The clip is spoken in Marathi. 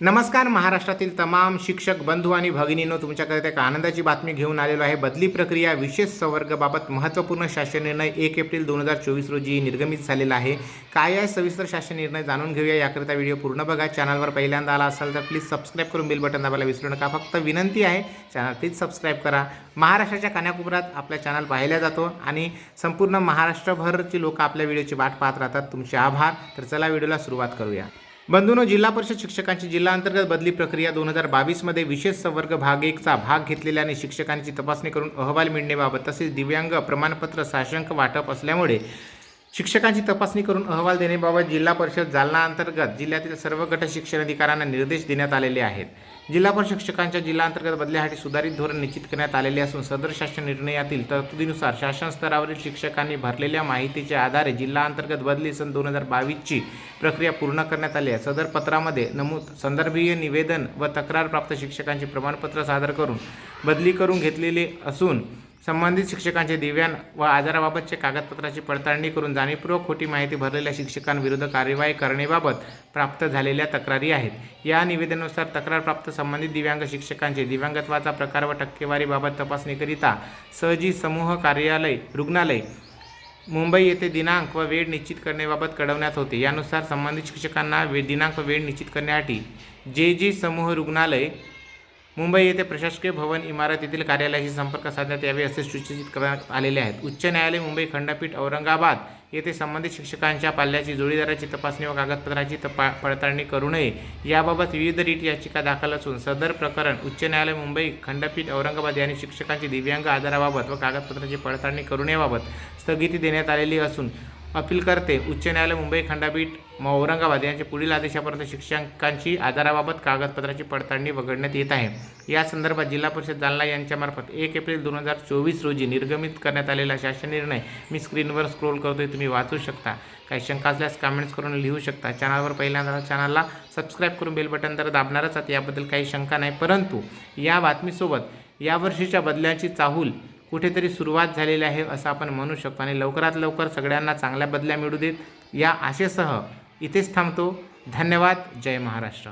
नमस्कार महाराष्ट्रातील तमाम शिक्षक बंधू आणि भगिनींनो तुमच्याकडे एक आनंदाची बातमी घेऊन आलेलो आहे. बदली प्रक्रिया विशेष संवर्गाबाबत महत्त्वपूर्ण शासन निर्णय एक एप्रिल दोन हजार चोवीस रोजी निर्गमित झालेला आहे. काय आहे सविस्तर शासन निर्णय जाणून घेऊया. याकरिता व्हिडिओ पूर्ण बघा. चॅनलवर पहिल्यांदा आला असाल तर प्लीज सबस्क्राईब करून बिल बटन दाबायला विसरू नका. फक्त विनंती आहे चॅनल प्लीज सबस्क्राईब करा. महाराष्ट्राच्या कानाकोपऱ्यात आपला चॅनल पाहिला जातो आणि संपूर्ण महाराष्ट्रभरची लोक आपल्या व्हिडिओची वाट पाहत राहतात. तुमचे आभार. तर चला व्हिडिओला सुरुवात करूया. बंधूनो जिल्हा परिषद शिक्षकांची जिल्हा अंतर्गत बदली प्रक्रिया दोन हजार बावीसमध्ये विशेष संवर्ग भाग एकचा भाग घेतलेल्या आणि शिक्षकांची तपासणी करून अहवाल मिळण्याबाबत तसेच दिव्यांग प्रमाणपत्र साशंक वाटप असल्यामुळे शिक्षकांची तपासणी करून अहवाल देण्याबाबत जिल्हा परिषद जालना अंतर्गत जिल्ह्यातील सर्व गट शिक्षण अधिकाऱ्यांना निर्देश देण्यात आलेले आहेत. जिल्हा परिषद शिक्षकांच्या जिल्हा अंतर्गत बदल्यासाठी सुधारित धोरण निश्चित करण्यात आलेले असून सदर शासन निर्णयातील तरतुदीनुसार शासन स्तरावरील शिक्षकांनी भरलेल्या माहितीच्या आधारे जिल्हा अंतर्गत बदली सन दोन हजार बावीसची प्रक्रिया पूर्ण करण्यात आली आहे. सदर पत्रामध्ये नमूद संदर्भीय निवेदन व तक्रार प्राप्त शिक्षकांचे प्रमाणपत्र सादर करून बदली करून घेतलेले असून संबंधित शिक्षकांचे दिव्यांग व आजाराबाबतचे कागदपत्राची पडताळणी करून जाणीवपूर्वक खोटी माहिती भरलेल्या शिक्षकांविरुद्ध कार्यवाही करण्याबाबत प्राप्त झालेल्या तक्रारी आहेत. या निवेदनानुसार तक्रार प्राप्त संबंधित दिव्यांग शिक्षकांचे दिव्यांगत्वाचा प्रकार व टक्केवारीबाबत तपासणीकरिता सहजी समूह कार्यालय रुग्णालय मुंबई येथे दिनांक व वेळ निश्चित करण्याबाबत कळवण्यात होते. यानुसार संबंधित शिक्षकांना वे दिनांक व वेळ निश्चित करण्यासाठी जे जी समूह रुग्णालय मुंबई येथे प्रशासकीय भवन इमारत येथील कार्यालयाशी संपर्क साधण्यात यावे असे सूचित करण्यात आलेले आहेत. उच्च न्यायालय मुंबई खंडपीठ औरंगाबाद येथे संबंधित शिक्षकांच्या पाल्याची जोडीदाराची तपासणी व कागदपत्राची तपा पडताळणी करू नये. याबाबत विविध रीट याचिका दाखल असून सदर प्रकरण उच्च न्यायालय मुंबई खंडपीठ औरंगाबाद यांनी शिक्षकांची दिव्यांग आधाराबाबत व कागदपत्राची पडताळणी करू नयेबाबत स्थगिती देण्यात आलेली असून अपीलकर्ते उच्च न्यायालय मुंबई खंडपीठ औरंगाबाद यांच्या पुढील आदेशापर्यंत शिक्षकांची आधाराबाबत कागदपत्राची पडताळणी वगळण्यात येत आहे. या संदर्भात जिल्हा परिषद जालना यांच्यामार्फत एक एप्रिल दोन हजार चोवीस रोजी निर्गमित करण्यात आलेला शासन निर्णय मी स्क्रीनवर स्क्रोल करतोय तुम्ही वाचू शकता. काही शंका असल्यास कमेंट्स करून लिहू शकता. चॅनलवर पहिल्यांदा चॅनलला सबस्क्राईब करून बेल बटन तर दाबणारच आहात याबद्दल काही शंका नाही. परंतु या बातमीसोबत यावर्षीच्या बदल्यांची चाहूल कुठेतरी सुरुवात झालेली आहे असं आपण म्हणू शकतो. आणि लवकरात लवकर सगळ्यांना चांगल्या बदल्या मिळू देत या आशेसह इथेच थांबतो. धन्यवाद. जय महाराष्ट्र.